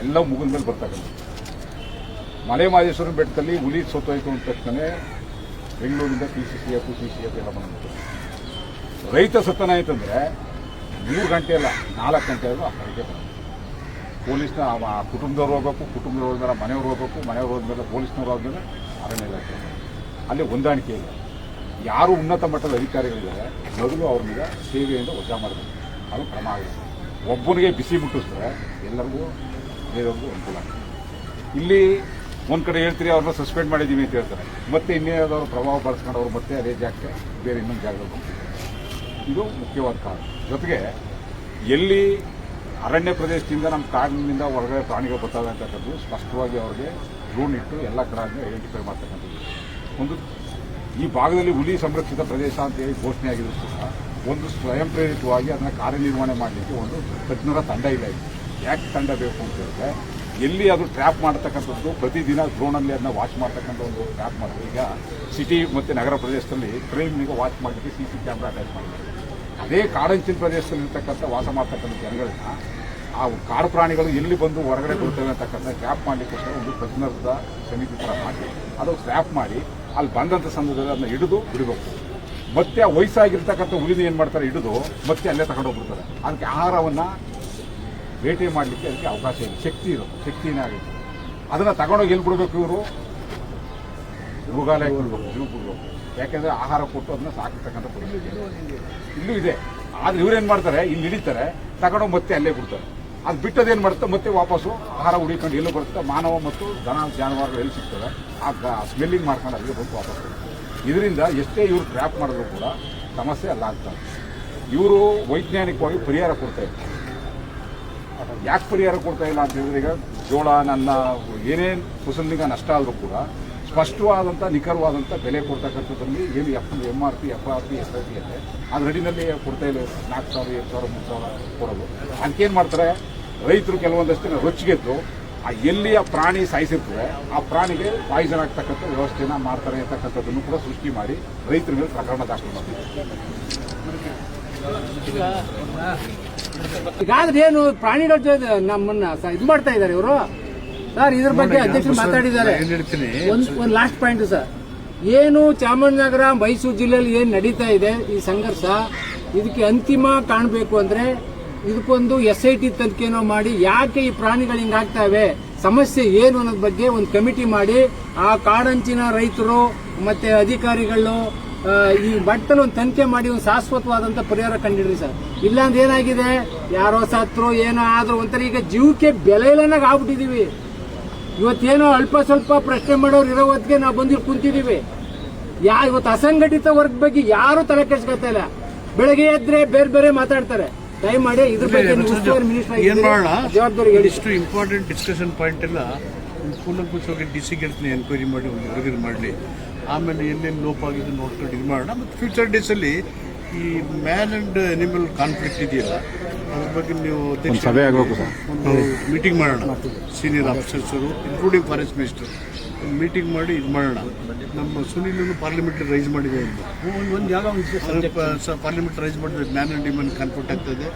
ಎಲ್ಲ ಮುಗಿದ ಮೇಲೆ ಬರ್ತಕ್ಕಂಥ ಮಲೆ ಮಹದೇಶ್ವರನ ಬೆಟ್ಟದಲ್ಲಿ ಹುಲಿ ಸೋತೋಯ್ತು ಅಂದ ತಕ್ಷಣ ಬೆಂಗಳೂರಿಂದ P C C F C C F ಎಲ್ಲ ಬಂದ್ಬಿಟ್ಟು ರೈತ ಸತ್ತನಾಯ್ತಂದ್ರೆ ಮೂರು ಗಂಟೆ ಅಲ್ಲ, ನಾಲ್ಕು ಗಂಟೆ ಅಲ್ಲ ಆ ಬಂದ ಪೊಲೀಸ್ನ ಕುಟುಂಬದವ್ರು ಹೋಗ್ಬೇಕು, ಕುಟುಂಬದವ್ರು ಹೋದ್ಮೇಲೆ ಮನೆಯವ್ರು ಹೋಗ್ಬೇಕು, ಮನೆಯವ್ರು ಹೋದ್ಮೇಲೆ ಪೊಲೀಸ್ನವ್ರು ಹೋದ್ಮೇಲೆ ಅರಣ್ಯ ಇಲಾಖೆ ಅಲ್ಲಿ ಹೊಂದಾಣಿಕೆ ಇಲ್ಲ. ಯಾರು ಉನ್ನತ ಮಟ್ಟದ ಅಧಿಕಾರಿಗಳಿದ್ದಾರೆ, ಮೊದಲು ಅವ್ರ ಮೇಲೆ ಸೇವೆಯಿಂದ ವಜಾ ಮಾಡಬೇಕು. ಅದು ಕ್ರಮ ಆಗಿದೆ. ಒಬ್ಬನಿಗೆ ಬಿಸಿ ಮುಟ್ಟಿಸಿದ್ರೆ ಎಲ್ಲರಿಗೂ ಬೇರೆಯವ್ರಿಗೂ ಅನುಕೂಲ ಇಲ್ಲಿ ಒಂದು ಕಡೆ ಹೇಳ್ತೀರಿ, ಅವ್ರನ್ನ ಸಸ್ಪೆಂಡ್ ಮಾಡಿದ್ದೀವಿ ಅಂತ ಹೇಳ್ತಾರೆ. ಮತ್ತೆ ಇನ್ನೇನಾದವ್ರು ಪ್ರಭಾವ ಬಳಸ್ಕೊಂಡು ಅವ್ರು ಮತ್ತೆ ಅದೇ ಜಾಗಕ್ಕೆ ಬೇರೆ ಇನ್ನೊಂದು ಜಾಗದಲ್ಲಿ ಇದು ಮುಖ್ಯವಾದ ಕಾರಣ. ಜೊತೆಗೆ ಎಲ್ಲಿ ಅರಣ್ಯ ಪ್ರದೇಶದಿಂದ ನಮ್ಮ ಕಾಡಿನಿಂದ ಹೊರಗಡೆ ಪ್ರಾಣಿಗಳು ಬರ್ತವೆ ಅಂತಕ್ಕಂಥದ್ದು ಸ್ಪಷ್ಟವಾಗಿ ಅವ್ರಿಗೆ ಡ್ರೋನ್ ಇಟ್ಟು ಎಲ್ಲ ಕಡೆ ಐಡೆಂಟಿಫೈ ಮಾಡ್ತಕ್ಕಂಥದ್ದು. ಒಂದು ಈ ಭಾಗದಲ್ಲಿ ಹುಲಿ ಸಂರಕ್ಷಿತ ಪ್ರದೇಶ ಅಂತೇಳಿ ಘೋಷಣೆ ಆಗಿದ್ರು ಕೂಡ ಒಂದು ಸ್ವಯಂ ಪ್ರೇರಿತವಾಗಿ ಅದನ್ನು ಕಾರ್ಯನಿರ್ವಹಣೆ ಮಾಡಲಿಕ್ಕೆ ಒಂದು ತಜ್ಞರ ತಂಡ ಇದೆ. ಯಾಕೆ ತಂಡ ಬೇಕು ಅಂತ ಹೇಳಿದ್ರೆ, ಎಲ್ಲಿ ಅದು ಟ್ರ್ಯಾಪ್ ಮಾಡ್ತಕ್ಕಂಥದ್ದು, ಪ್ರತಿದಿನ ಡ್ರೋನಲ್ಲಿ ಅದನ್ನ ವಾಚ್ ಮಾಡ್ತಕ್ಕಂಥ ಒಂದು ಟ್ರ್ಯಾಪ್ ಮಾಡಿದ್ರೆ ಈಗ ಸಿಟಿ ಮತ್ತು ನಗರ ಪ್ರದೇಶದಲ್ಲಿ ಕ್ರೈಮ್ನಿಗೆ ವಾಚ್ ಮಾಡಲಿಕ್ಕೆ ಸಿ ಸಿ ಕ್ಯಾಮ್ರಾ ಅಟ್ಯಾಚ್ ಮಾಡಿದ್ದಾರೆ ಅದೇ ಕಾಡಂಚಿನ ಪ್ರದೇಶದಲ್ಲಿ ಇರ್ತಕ್ಕಂಥ ವಾಸ ಮಾಡ್ತಕ್ಕಂಥ ಜನಗಳನ್ನ ಆ ಕಾಡು ಪ್ರಾಣಿಗಳು ಎಲ್ಲಿ ಬಂದು ಹೊರಗಡೆ ಬರ್ತವೆ ಅಂತಕ್ಕಂಥ ಟ್ರ್ಯಾಪ್ ಮಾಡಲಿಕ್ಕೋಸ್ಕರ ಒಂದು ತಜ್ಞರದ ಸಮಿತಿ ಥರ ಮಾಡಿ ಅದು ಟ್ರ್ಯಾಪ್ ಮಾಡಿ, ಅಲ್ಲಿ ಬಂದಂಥ ಸಂದರ್ಭದಲ್ಲಿ ಅದನ್ನ ಹಿಡಿದು ಬಿಡಬೇಕು. ಮತ್ತೆ ವಯಸ್ಸಾಗಿರ್ತಕ್ಕಂಥ ಹುಲಿನ ಏನು ಮಾಡ್ತಾರೆ, ಹಿಡಿದು ಮತ್ತೆ ಅಲ್ಲೇ ತಗೊಂಡೋಗ್ಬಿಡ್ತಾರೆ. ಅದಕ್ಕೆ ಆಹಾರವನ್ನು ಬೇಟೆ ಮಾಡಲಿಕ್ಕೆ ಅದಕ್ಕೆ ಅವಕಾಶ ಇದೆ ಶಕ್ತಿ ಇರೋದು, ಶಕ್ತಿನೇ ಆಗುತ್ತೆ. ಅದನ್ನು ತಗೊಂಡೋಗಿ ಎಲ್ಲಿ ಬಿಡಬೇಕು ಇವರು? ಮೃಗಾಲಯ ಬಿಡಬೇಕು ಜೂ ಯಾಕೆಂದ್ರೆ ಆಹಾರ ಕೊಟ್ಟು ಅದನ್ನ ಸಾಕಿರ್ತಕ್ಕಂಥ ಪರಿಸ್ಥಿತಿ. ಇಲ್ಲೂ ಇದೆ. ಆದ್ರೆ ಇವ್ರೇನ್ ಮಾಡ್ತಾರೆ? ಇಲ್ಲಿ ಹಿಡಿತಾರೆ, ತಗೊಂಡೋಗಿ ಮತ್ತೆ ಅಲ್ಲೇ ಬಿಡ್ತಾರೆ. ಅದು ಬಿಟ್ಟದೇನು ಮಾಡುತ್ತೆ? ಮತ್ತೆ ವಾಪಸ್ಸು ಆಹಾರ ಹುಡಿಕೊಂಡು ಎಲ್ಲೂ ಬರುತ್ತೆ. ಮಾನವ ಮತ್ತು ದನ ಜಾನುವಾರುಗಳು ಎಲ್ಲಿ ಸಿಗ್ತವೆ? ಆ ಸ್ಮೆಲ್ಲಿಂಗ್ ಮಾಡ್ಕೊಂಡು ಅಲ್ಲಿಗೆ ಬಂದು ವಾಪಸ್ ಬರುತ್ತೆ. ಇದರಿಂದ ಎಷ್ಟೇ ಇವರು ಟ್ರ್ಯಾಪ್ ಮಾಡಿದ್ರು ಕೂಡ ಸಮಸ್ಯೆ ಅಲ್ಲ ಇವರು ವೈಜ್ಞಾನಿಕವಾಗಿ ಪರಿಹಾರ ಕೊಡ್ತಾ ಇದ್ದಾರೆ ಯಾಕೆ ಪರಿಹಾರ ಕೊಡ್ತಾ ಇಲ್ಲ ಅಂತ ಹೇಳಿದ್ರೆ ಈಗ ಜೋಳ, ನನ್ನ ಏನೇನು ಫಸಲಿಗೆ ನಷ್ಟ ಆದರೂ ಕೂಡ ಸ್ಪಷ್ಟವಾದಂಥ ನಿಖರವಾದಂಥ ಬೆಲೆ ಕೊಡ್ತಕ್ಕಂಥದ್ರಲ್ಲಿ ಏನು F M R P F R P S R P ಇದೆ. ಅದು ರೆಡಿನಲ್ಲಿ ಕೊಡ್ತಾ ಇಲ್ಲ ನಾಲ್ಕು ಸಾವಿರ ಎರಡು ಸಾವಿರ, ಮೂರು ಸಾವಿರ ಕೊಡೋದು. ಅದಕ್ಕೇನು ಮಾಡ್ತಾರೆ? ರೈತರು ಕೆಲವೊಂದಷ್ಟು ರೊಚ್ಚಿಗೆದ್ದು ಆ ಎಲ್ಲಿ ಆ ಪ್ರಾಣಿ ಸಾಯಿಸಿರ್ತದೆ ಆ ಪ್ರಾಣಿಗೆ ಪಾಯ್ಸನ್ ಆಗ್ತಕ್ಕಂಥ ವ್ಯವಸ್ಥೆನ ಮಾಡ್ತಾರೆ ಅಂತಕ್ಕಂಥದ್ದನ್ನು ಕೂಡ ಸೃಷ್ಟಿ ಮಾಡಿ ರೈತರ ಮೇಲೆ ಪ್ರಕರಣ ದಾಖಲು ಮಾಡ್ತಾರೆ ಈಗಾದ್ರೆ ಏನು ಪ್ರಾಣಿಗಳ ಜೊತೆ ನಮ್ಮನ್ನ ಇದು ಮಾಡ್ತಾ ಇದ್ದಾರೆ ಇವರು. ಸರ್ ಇದ್ರ ಬಗ್ಗೆ ಅಧ್ಯಕ್ಷರು ಮಾತಾಡಿದ್ದಾರೆ. ಒಂದು ಒಂದ್ ಲಾಸ್ಟ್ ಪಾಯಿಂಟ್ ಸರ್. ಏನು ಚಾಮರಾಜನಗರ ಮೈಸೂರು ಜಿಲ್ಲೆಯಲ್ಲಿ ಏನು ನಡೀತಾ ಇದೆ ಈ ಸಂಘರ್ಷ? ಇದಕ್ಕೆ ಅಂತಿಮ ಕಾಣಬೇಕು ಅಂದ್ರೆ ಇದಕ್ಕೊಂದು ಎಸ್ ಐ ಟಿ ತನಿಖೆನೋ ಮಾಡಿ ಯಾಕೆ ಈ ಪ್ರಾಣಿಗಳು ಹಿಂಗಾಗ್ತವೆ ಸಮಸ್ಯೆ ಏನು ಅನ್ನೋದ್ ಬಗ್ಗೆ ಒಂದು ಕಮಿಟಿ ಮಾಡಿ, ಆ ಕಾಡಂಚಿನ ರೈತರು ಮತ್ತೆ ಅಧಿಕಾರಿಗಳು ಈ ಮಟ್ಟದಲ್ಲಿ ಒಂದು ತನಿಖೆ ಮಾಡಿ ಒಂದು ಶಾಶ್ವತವಾದಂತ ಪರಿಹಾರ ಕಂಡಿಡ್ರಿ ಸರ್. ಇಲ್ಲಾಂದ್ರೆ ಏನಾಗಿದೆ, ಯಾರೋ ಸತ್ರು, ಏನೋ ಆದ್ರೂ ಒಂಥರ ಈಗ ಜೀವಕ್ಕೆ ಬೆಲೆ ಇಲ್ಲನಾಗ ಆಗ್ಬಿಟ್ಟಿದೀವಿ. ಇವತ್ತೇನೋ ಅಲ್ಪ ಸ್ವಲ್ಪ ಪ್ರಶ್ನೆ ಮಾಡೋರು ಇರೋ ಹೊತ್ತಿಗೆ ನಾವು ಬಂದು ಕುಂತಿದೀವಿ. ಯಾ, ಇವತ್ತು ಅಸಂಘಟಿತ ವರ್ಗ ಬಗ್ಗೆ ಯಾರು ತಲೆ ಕೆಡ್ಸ್ಕೊತಾ ಇಲ್ಲ. ಬೆಳಗ್ಗೆ ಎದ್ರೆ ಬೇರೆ ಬೇರೆ ಮಾತಾಡ್ತಾರೆ. ದಯಮಾಡಿ ಇದ್ರ ಬಗ್ಗೆ ನೀವು ಉಸ್ತುವಾರಿ ಮಿನಿಸ್ಟರ್ ಏನ್ ಮಾಡೋಣ ಜವಾಬ್ದಾರಿ ಹೇಳಿ. ಇಷ್ಟು ಇಂಪಾರ್ಟೆಂಟ್ ಡಿಸ್ಕಷನ್ ಪಾಯಿಂಟ್ ಎಲ್ಲ ಕೂಲಂಕುಷವಾಗಿ ಡಿ ಸಿ ಗೆಲ್ತೀನಿ ಎನ್ಕ್ವೈರಿ ಮಾಡಿ ಒಂದು ವರದಿ ಮಾಡಲಿ. ಆಮೇಲೆ ಎಲ್ಲೆಲ್ಲಿ ಲೋಪ ಆಗಿದ್ದು ನೋಡ್ಕೊಂಡು ಇದು ಮಾಡೋಣ ಮತ್ತು ಫ್ಯೂಚರ್ ಡೇಸಲ್ಲಿ ಈ ಮ್ಯಾನ್ ಅಂಡ್ ಅನಿಮಲ್ ಕಾನ್ಫ್ಲಿಕ್ಟ್ ಇದೆಯಲ್ಲ ಅದ್ರ ಬಗ್ಗೆ ನೀವು ಅಧ್ಯಕ್ಷ ಸಭೆ ಆಗ್ಬೇಕು ಸರ್. ಒಂದು ಮೀಟಿಂಗ್ ಮಾಡೋಣ. ಸೀನಿಯರ್ ಆಫೀಸರ್ಸರು ಇನ್ಕ್ಲೂಡಿಂಗ್ ಫಾರೆಸ್ಟ್ ಮಿನಿಸ್ಟರ್ ಮೀಟಿಂಗ್ ಮಾಡಿ ಇದು ಮಾಡೋಣ. ನಮ್ಮ ಸುನೀಲನ್ನು ಪಾರ್ಲಿಮೆಂಟ್ ರೈಸ್ ಮಾಡಿದೆ ಅಂತ. ಒಂದು ಯಾವ ಪಾರ್ಲಿಮೆಂಟ್ ರೈಸ್ ಮಾಡಿದ್ರೆ ಮ್ಯಾನ್ ಅಂಡ್ ಡಿಮನ್ ಕನ್ಫರ್ಟ್ ಆಗ್ತದೆ